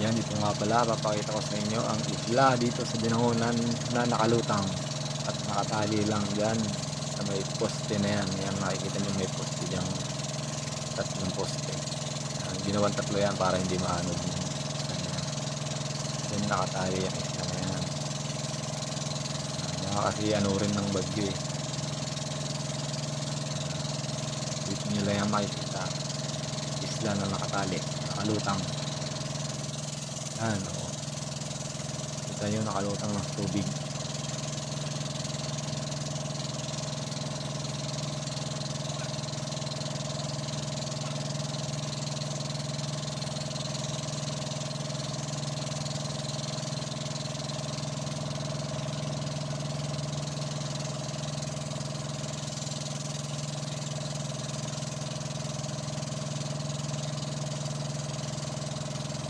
Yan, dito nga pala, papakita ko sa inyo ang isla dito sa Dinahunan na nakalutang at nakatali lang dyan sa may poste na yan. Yan, makikita nyo may poste dyan. Tatlong poste. Yan, ginawan tatlo yan para hindi maanod. Yan, nakatali yung isla na yan. Yan kasi ano rin ng bagyo eh. Dito nyo lang yan makikita. Isla na nakatali, nakalutang. Yan, o. Kita nyo nakalutang ng tubig.